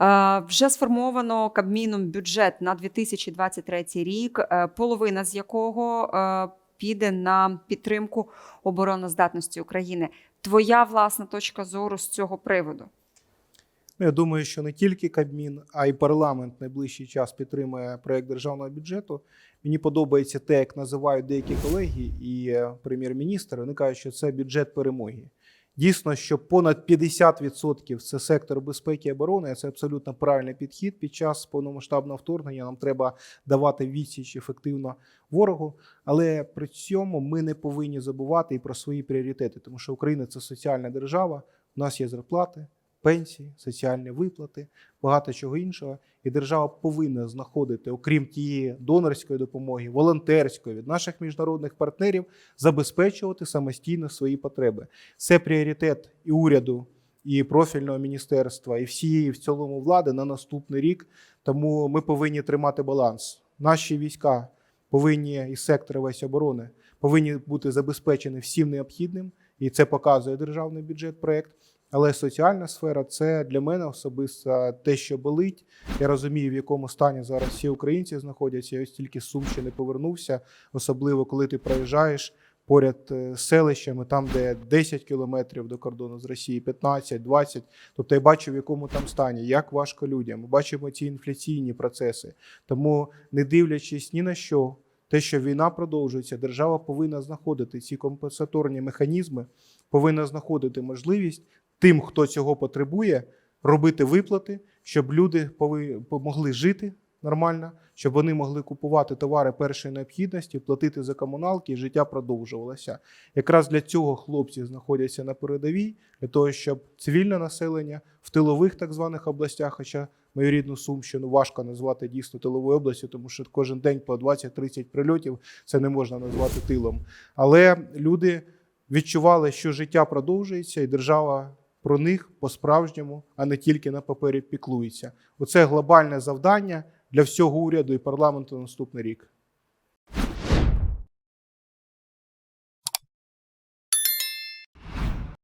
Е, Вже сформовано Кабміном бюджет на 2023 рік, е, половина з якого е, піде на підтримку обороноздатності України. Твоя власна точка зору з цього приводу? Ну, Я думаю, що не тільки Кабмін, а й парламент найближчий час підтримує проект державного бюджету. Мені подобається те, як називають деякі колеги і прем'єр-міністр. Вони кажуть, що це бюджет перемоги. Дійсно, що понад 50% це сектор безпеки і оборони. Це абсолютно правильний підхід. Під час повномасштабного вторгнення нам треба давати відсіч ефективно ворогу. Але при цьому ми не повинні забувати і про свої пріоритети, тому що Україна це соціальна держава. У нас є зарплати, пенсії, соціальні виплати, багато чого іншого. І держава повинна знаходити, окрім тієї донорської допомоги, волонтерської від наших міжнародних партнерів, забезпечувати самостійно свої потреби. Це пріоритет і уряду, і профільного міністерства, і всієї в цілому влади на наступний рік. Тому ми повинні тримати баланс. Наші війська повинні із сектора весь оборони повинні бути забезпечені всім необхідним, і це показує державний бюджет проект. Але соціальна сфера це для мене особисто те, що болить. Я розумію, в якому стані зараз всі українці знаходяться. Я ось тільки з Сумщини повернувся, особливо коли ти проїжджаєш поряд е, селищами, там, де 10 кілометрів до кордону з Росії, 15, 20. Тобто я бачу, в якому там стані, як важко людям. Ми бачимо ці інфляційні процеси. Тому, не дивлячись ні на що, те, що війна продовжується, держава повинна знаходити ці компенсаторні механізми, повинна знаходити можливість тим, хто цього потребує, робити виплати, щоб люди могли жити нормально, щоб вони могли купувати товари першої необхідності, платити за комуналки, і життя продовжувалося. Якраз для цього хлопці знаходяться на передовій, для того, щоб цивільне населення в тилових так званих областях, хоча мою рідну Сумщину важко назвати дійсно тиловою областю, тому що кожен день по 20-30 прильотів це не можна назвати тилом. Але люди відчували, що життя продовжується, і держава про них по-справжньому, а не тільки на папері піклується. Оце глобальне завдання для всього уряду і парламенту на наступний рік.